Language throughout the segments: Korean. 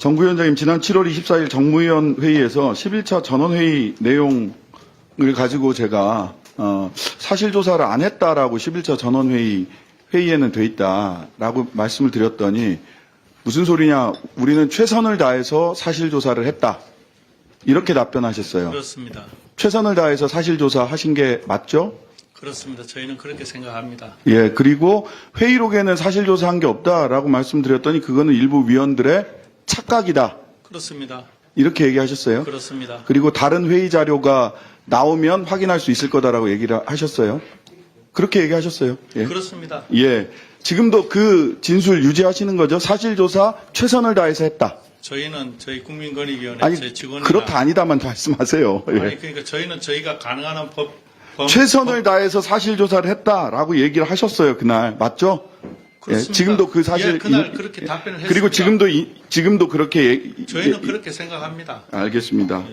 정부위원장님 지난 7월 24일 정무위원 회의에서 11차 전원회의 내용을 가지고 제가 어, 사실 조사를 안 했다라고 11차 전원회의 회의에는 돼 있다라고 말씀을 드렸더니 무슨 소리냐 우리는 최선을 다해서 사실 조사를 했다 이렇게 답변하셨어요. 그렇습니다. 최선을 다해서 사실 조사 하신 게 맞죠? 그렇습니다. 저희는 그렇게 생각합니다. 예, 그리고 회의록에는 사실 조사한 게 없다라고 말씀드렸더니 그거는 일부 위원들의 착각이다. 그렇습니다. 이렇게 얘기하셨어요. 그렇습니다. 그리고 다른 회의 자료가 나오면 확인할 수 있을 거다라고 얘기를 하셨어요. 그렇게 얘기하셨어요. 예. 그렇습니다. 예. 지금도 그 진술 유지하시는 거죠? 사실 조사 최선을 다해서 했다. 저희는 저희 국민권익위원회 아니 제 직원이나 그렇다 아니다만 말씀하세요. 예. 아니 그러니까 저희는 저희가 가능한 한 법, 법 최선을 다해서 사실 조사를 했다라고 얘기를 하셨어요 그날 맞죠? 예, 그렇습니다. 지금도 그 사실 예, 그날 이- 그렇게 답변을 했습니다. 그리고 지금도 이- 지금도 그렇게 저희는 예, 그렇게 생각합니다. 알겠습니다.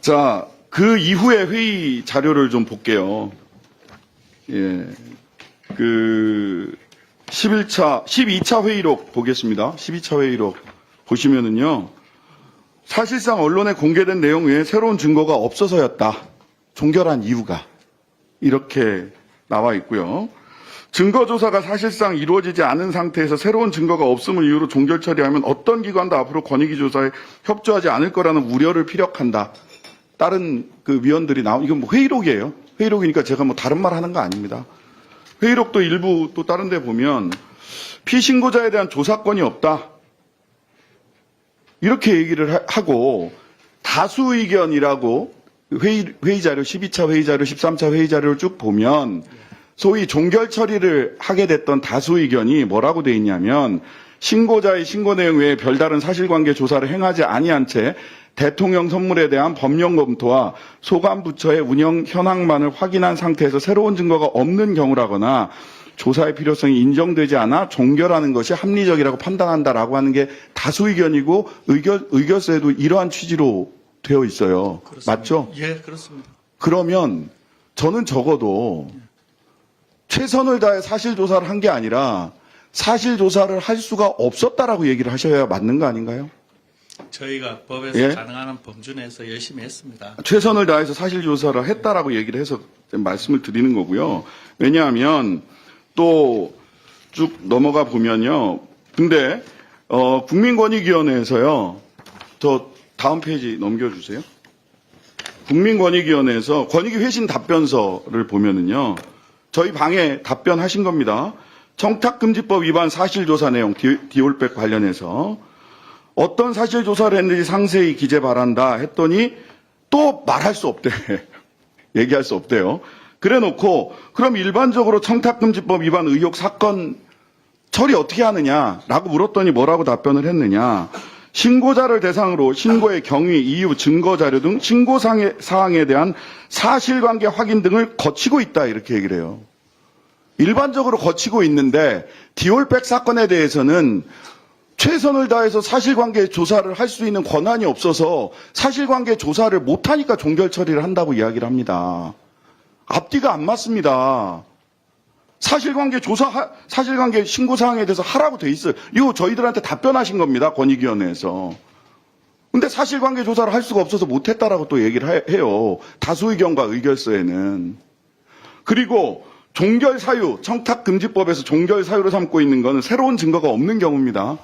자, 그 이후에 회의 자료를 좀 볼게요. 예. 그 11차, 12차 회의록 보겠습니다. 12차 회의록 보시면은요. 사실상 언론에 공개된 내용 외에 새로운 증거가 없어서였다. 종결한 이유가 이렇게 나와 있고요. 증거 조사가 사실상 이루어지지 않은 상태에서 새로운 증거가 없음을 이유로 종결 처리하면 어떤 기관도 앞으로 권익위 조사에 협조하지 않을 거라는 우려를 피력한다. 다른 그 위원들이 나온 이건 뭐 회의록이에요. 회의록이니까 제가 뭐 다른 말 하는 거 아닙니다. 회의록도 일부 또 다른 데 보면 피신고자에 대한 조사권이 없다. 이렇게 얘기를 하- 하고 다수 의견이라고 회의, 회의 자료 12차 회의 자료 13차 회의 자료를 쭉 보면 소위 종결 처리를 하게 됐던 다수 의견이 뭐라고 돼 있냐면 신고자의 신고 내용 외에 별다른 사실관계 조사를 행하지 아니한 채 대통령 선물에 대한 법령 검토와 소관 부처의 운영 현황만을 확인한 상태에서 새로운 증거가 없는 경우라거나 조사의 필요성이 인정되지 않아 종결하는 것이 합리적이라고 판단한다라고 하는 게 다수 의견이고 의견 의결서에도 이러한 취지로 되어 있어요. 그렇습니다. 맞죠? 예, 그렇습니다. 그러면 저는 적어도 최선을 다해 사실 조사를 한 게 아니라 사실 조사를 할 수가 없었다라고 얘기를 하셔야 맞는 거 아닌가요? 저희가 법에서 예? 가능한 한 범주 내에서 열심히 했습니다. 최선을 다해서 사실 조사를 했다라고 얘기를 해서 말씀을 드리는 거고요. 왜냐하면 또 쭉 넘어가 보면요. 근데 어, 국민권익위원회에서요. 저 다음 페이지 넘겨주세요. 국민권익위원회에서 권익위 회신 답변서를 보면은요. 저희 방에 답변하신 겁니다. 청탁금지법 위반 사실조사 내용 디- 디올백 관련해서 어떤 사실 조사를 했는지 상세히 기재 바란다 했더니 또 말할 수 없대. 얘기할 수 없대요. 그래 놓고 그럼 일반적으로 청탁금지법 위반 의혹 사건 처리 어떻게 하느냐라고 물었더니 뭐라고 답변을 했느냐. 신고자를 대상으로 신고의 경위, 이유, 증거 자료 등 신고 사항에 대한 사실관계 확인 등을 거치고 있다 이렇게 얘기를 해요. 일반적으로 거치고 있는데 디올백 사건에 대해서는 최선을 다해서 사실관계 조사를 할 수 있는 권한이 없어서 사실관계 조사를 못하니까 종결 처리를 한다고 이야기를 합니다. 앞뒤가 안 맞습니다. 사실관계 조사, 사실관계 신고 사항에 대해서 하라고 돼 있어요. 이거 저희들한테 답변하신 겁니다. 권익위원회에서. 근데 사실관계 조사를 할 수가 없어서 못했다라고 또 얘기를 해- 해요. 다수 의견과 의결서에는. 그리고 종결 사유, 청탁 금지법에서 종결 사유로 삼고 있는 것은 새로운 증거가 없는 경우입니다.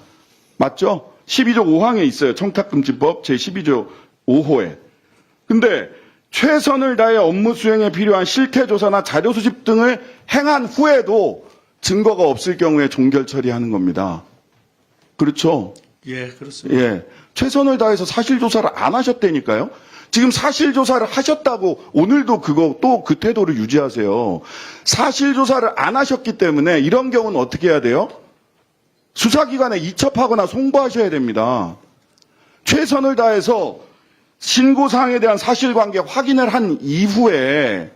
맞죠? 12조 5항에 있어요. 청탁 금지법 제 12조 5호에. 근데 최선을 다해 업무 수행에 필요한 실태 조사나 자료 수집 등을 행한 후에도 증거가 없을 경우에 종결 처리하는 겁니다. 그렇죠? 예, 그렇습니다. 예. 최선을 다해서 사실 조사를 안 하셨다니까요. 지금 사실 조사를 하셨다고 오늘도 그거 또 그 태도를 유지하세요. 사실 조사를 안 하셨기 때문에 이런 경우는 어떻게 해야 돼요? 수사기관에 이첩하거나 송부하셔야 됩니다. 최선을 다해서 신고사항에 대한 사실관계 확인을 한 이후에,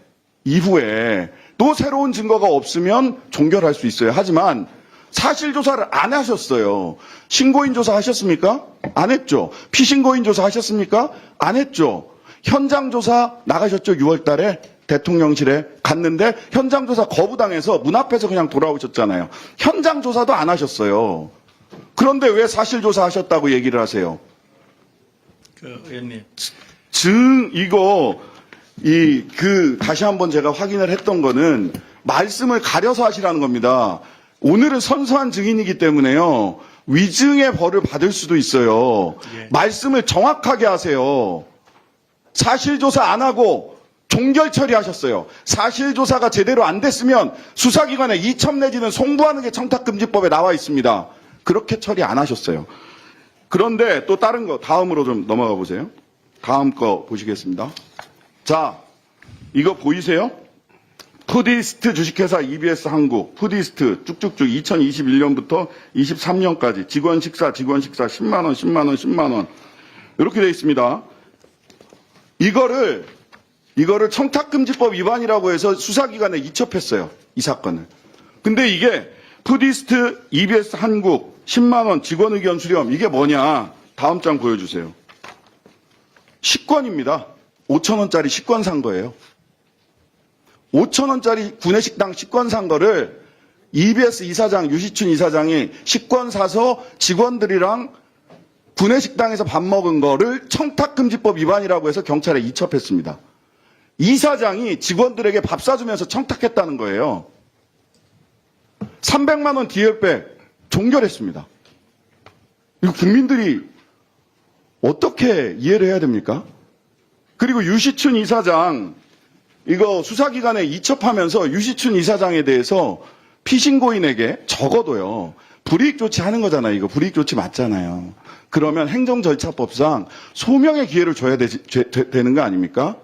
이후에 또 새로운 증거가 없으면 종결할 수 있어요. 하지만 사실 조사를 안 하셨어요. 신고인 조사 하셨습니까? 안 했죠. 피신고인 조사 하셨습니까? 안 했죠. 현장 조사 나가셨죠. 6월 달에 대통령실에 갔는데 현장 조사 거부당해서 문 앞에서 그냥 돌아오셨잖아요. 현장 조사도 안 하셨어요. 그런데 왜 사실 조사 하셨다고 얘기를 하세요? 그 의원님, 증 이거 이 그 다시 한번 제가 확인을 했던 거는 말씀을 가려서 하시라는 겁니다. 오늘은 선서한 증인이기 때문에요. 위증의 벌을 받을 수도 있어요. 예. 말씀을 정확하게 하세요. 사실조사 안 하고 종결 처리하셨어요. 사실조사가 제대로 안 됐으면 수사기관에 이첩 내지는 송부하는 게 청탁금지법에 나와 있습니다. 그렇게 처리 안 하셨어요. 그런데 또 다른 거 다음으로 좀 넘어가 보세요. 다음 거 보시겠습니다. 자, 이거 보이세요? 푸디스트 주식회사 EBS 한국, 푸디스트 쭉쭉쭉 2021년부터 23년까지 직원 식사, 직원 식사 10만원, 10만원, 10만원. 이렇게 돼 있습니다. 이거를, 이거를 청탁금지법 위반이라고 해서 수사기관에 이첩했어요. 이 사건을. 근데 이게 푸디스트 EBS 한국 10만원 직원 의견 수렴, 이게 뭐냐? 다음 장 보여주세요. 식권입니다. 5천원짜리 식권 산 거예요. 5천원짜리 구내식당 식권 산 거를 EBS 이사장, 유시춘 이사장이 식권 사서 직원들이랑 구내식당에서 밥 먹은 거를 청탁금지법 위반이라고 해서 경찰에 이첩했습니다. 이사장이 직원들에게 밥 사주면서 청탁했다는 거예요. 300만 원 디엘백 종결했습니다. 이거 국민들이 어떻게 이해를 해야 됩니까? 그리고 유시춘 이사장 이거 수사기관에 이첩하면서 유시춘 이사장에 대해서 피신고인에게 적어도요 불이익 조치하는 거잖아요. 이거 불이익 조치 맞잖아요. 그러면 행정 절차법상 소명의 기회를 줘야 되지- 되- 되- 되는 거 아닙니까?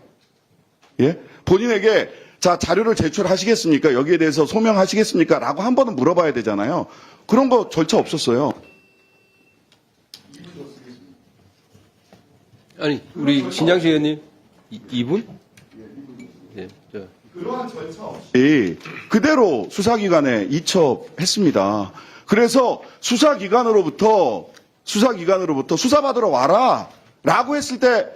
예? 본인에게 자 자료를 제출하시겠습니까? 여기에 대해서 소명하시겠습니까? 라고 한 번은 물어봐야 되잖아요. 그런 거 절차 없었어요. 아니 우리 신장식 의원님 이- 이분? 예, 저. 그러한 절차 없이 그대로 수사기관에 이첩했습니다. 그래서 수사기관으로부터 수사기관으로부터 수사받으러 와라 라고 했을 때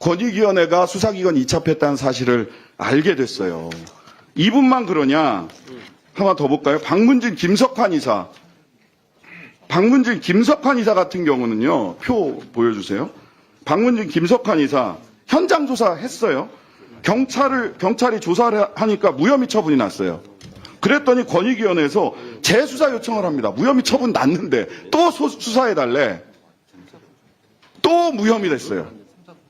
권익위원회가 수사기관 이첩했다는 사실을 알게 됐어요. 이분만 그러냐? 하나 더 볼까요? 박문진 김석환 이사. 박문진 김석환 이사 같은 경우는요. 표 보여주세요. 박문진 김석환 이사 현장 조사했어요. 경찰을 경찰이 조사를 하니까 무혐의 처분이 났어요. 그랬더니 권익위원회에서 재수사 요청을 합니다. 무혐의 처분 났는데 또 소- 수사해 달래. 또 무혐의 됐어요.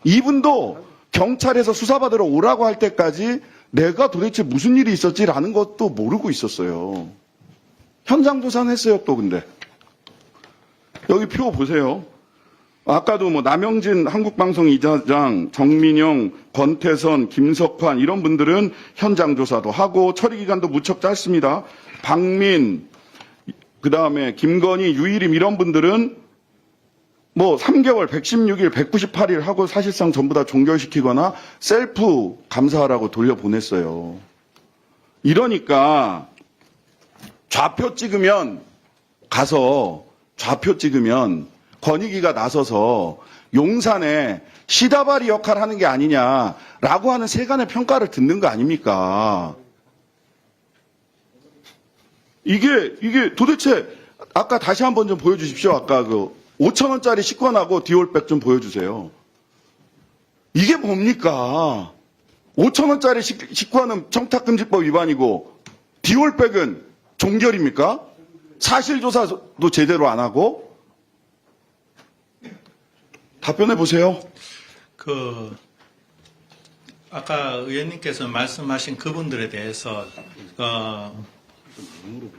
이분도 경찰에서 수사받으러 오라고 할 때까지 내가 도대체 무슨 일이 있었지라는 것도 모르고 있었어요. 현장 조사는 했어요, 또 근데. 여기 표 보세요. 아까도 뭐 남영진 한국방송 이사장, 정민영, 권태선, 김석환 이런 분들은 현장 조사도 하고 처리 기간도 무척 짧습니다. 박민, 그 다음에 김건희, 유일임 이런 분들은 뭐 3개월, 116일, 198일 하고 사실상 전부 다 종결시키거나 셀프 감사하라고 돌려보냈어요. 이러니까 좌표 찍으면 가서 좌표 찍으면 권익위가 나서서 용산에 시다바리 역할 하는 게 아니냐라고 하는 세간의 평가를 듣는 거 아닙니까? 이게, 이게 도대체, 아까 다시 한번 좀 보여주십시오. 아까 그 5천원짜리 식권하고 디올백 좀 보여주세요. 이게 뭡니까? 5천원짜리 식권은 청탁금지법 위반이고, 디올백은 종결입니까? 사실조사도 제대로 안 하고, 답변해 보세요. 그 아까 의원님께서 말씀하신 그분들에 대해서 어,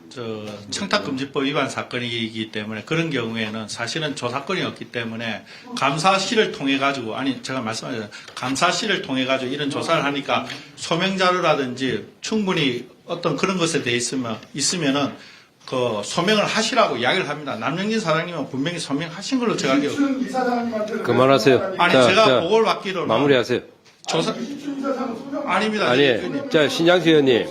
저 청탁금지법 위반 사건이기 때문에 그런 경우에는 사실은 조사건이 없기 때문에 감사실을 통해 가지고 아니 제가 말씀하신 감사실을 통해 가지고 이런 조사를 하니까 소명 자료라든지 충분히 어떤 그런 것에 대해 있으면 있으면은 그 소명을 하시라고 이야기를 합니다. 남영진 사장님은 분명히 소명하신 걸로 제가 알기로 그만하세요. 아니 자, 제가 자, 보고를 받기로는 마무리하세요. 조사 아닙니다. 아니. 자 신장식 의원님,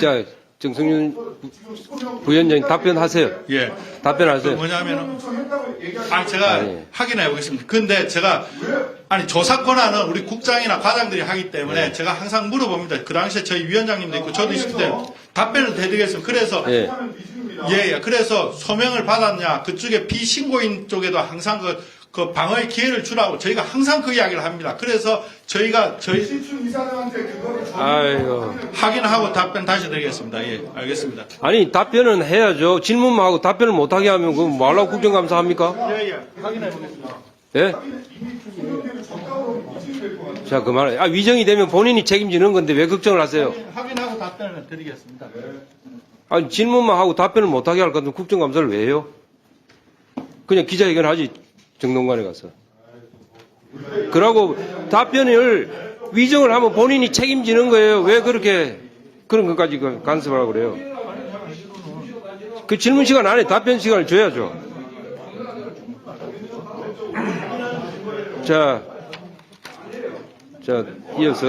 자 정승윤 부- 부위원장님 답변하세요. 예. 그 답변하세요. 뭐냐면은 아니 제가 아니. 확인해 보겠습니다. 근데 제가 아니 조사 권한은 우리 국장이나 과장들이 하기 때문에 제가 항상 물어봅니다. 그 당시에 저희 위원장님도 있고 저도 있을 때 답변을 드리겠습니다. 그래서 예. 예, 예. 그래서 소명을 받았냐, 그쪽에 비신고인 쪽에도 항상 그, 그 방어의 기회를 주라고 저희가 항상 그 이야기를 합니다. 그래서 저희가 저희 신춘 이사장한테 그거를 아이고. 확인하고 답변 다시 드리겠습니다. 예, 알겠습니다. 아니 답변은 해야죠. 질문만 하고 답변을 못하게 하면 그 뭐하려고 국정감사 합니까? 예, 예. 확인해 보겠습니다. 예? 자 그만. 아 위정이 되면 본인이 책임지는 건데 왜 걱정을 하세요? 확인하고 답변을 드리겠습니다. 아니 질문만 하고 답변을 못하게 할 건데 국정감사를 왜 해요? 그냥 기자회견 하지 정동관에 가서. 그러고 답변을 위정을 하면 본인이 책임지는 거예요. 왜 그렇게 그런 것까지 그 간섭하라고 그래요? 그 질문 시간 안에 답변 시간을 줘야죠. 자, 자 이어서.